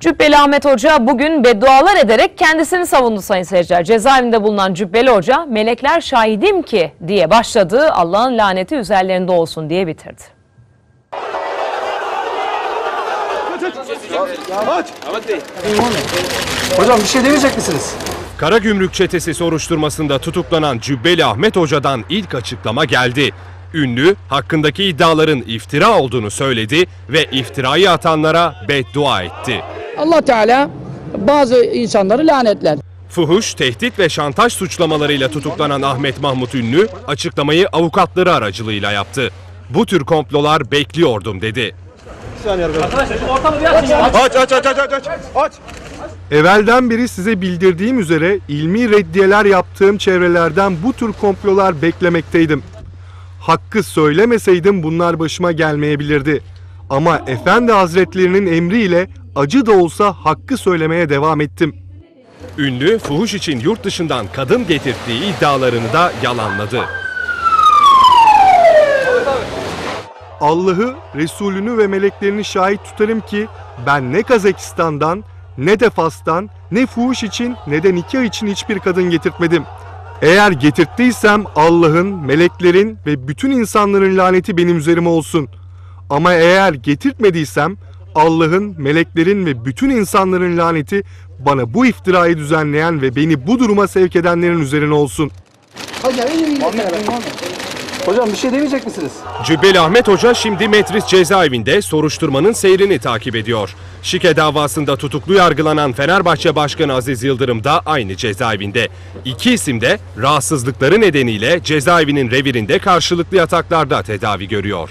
Cübbeli Ahmet Hoca bugün beddualar ederek kendisini savundu sayın seyirciler. Cezaevinde bulunan Cübbeli Hoca melekler şahidim ki diye başladı. Allah'ın laneti üzerlerinde olsun diye bitirdi. Hocam bir şey demeyecek misiniz? Karagümrük çetesi soruşturmasında tutuklanan Cübbeli Ahmet Hoca'dan ilk açıklama geldi. Ünlü hakkındaki iddiaların iftira olduğunu söyledi ve iftirayı atanlara beddua etti. Allah Teala bazı insanları lanetler. Fuhuş, tehdit ve şantaj suçlamalarıyla tutuklanan Ahmet Mahmut Ünlü açıklamayı avukatları aracılığıyla yaptı. Bu tür komplolar bekliyordum dedi. Evvelden beri size bildirdiğim üzere ilmi reddiyeler yaptığım çevrelerden bu tür komplolar beklemekteydim. Hakkı söylemeseydim bunlar başıma gelmeyebilirdi. Ama Efendi Hazretlerinin emriyle acı da olsa hakkı söylemeye devam ettim. Ünlü, fuhuş için yurt dışından kadın getirdiği iddialarını da yalanladı. Allah'ı, Resulünü ve meleklerini şahit tutarım ki ben ne Kazakistan'dan, ne de Fas'tan, ne fuhuş için ne de nikah için hiçbir kadın getirtmedim. Eğer getirttiysem Allah'ın, meleklerin ve bütün insanların laneti benim üzerime olsun. Ama eğer getirtmediysem Allah'ın, meleklerin ve bütün insanların laneti bana bu iftirayı düzenleyen ve beni bu duruma sevk edenlerin üzerine olsun. Hocam bir şey demeyecek misiniz? Cübbeli Ahmet Hoca şimdi Metris cezaevinde soruşturmanın seyrini takip ediyor. Şike davasında tutuklu yargılanan Fenerbahçe Başkanı Aziz Yıldırım da aynı cezaevinde. İki isim de rahatsızlıkları nedeniyle cezaevinin revirinde karşılıklı yataklarda tedavi görüyor.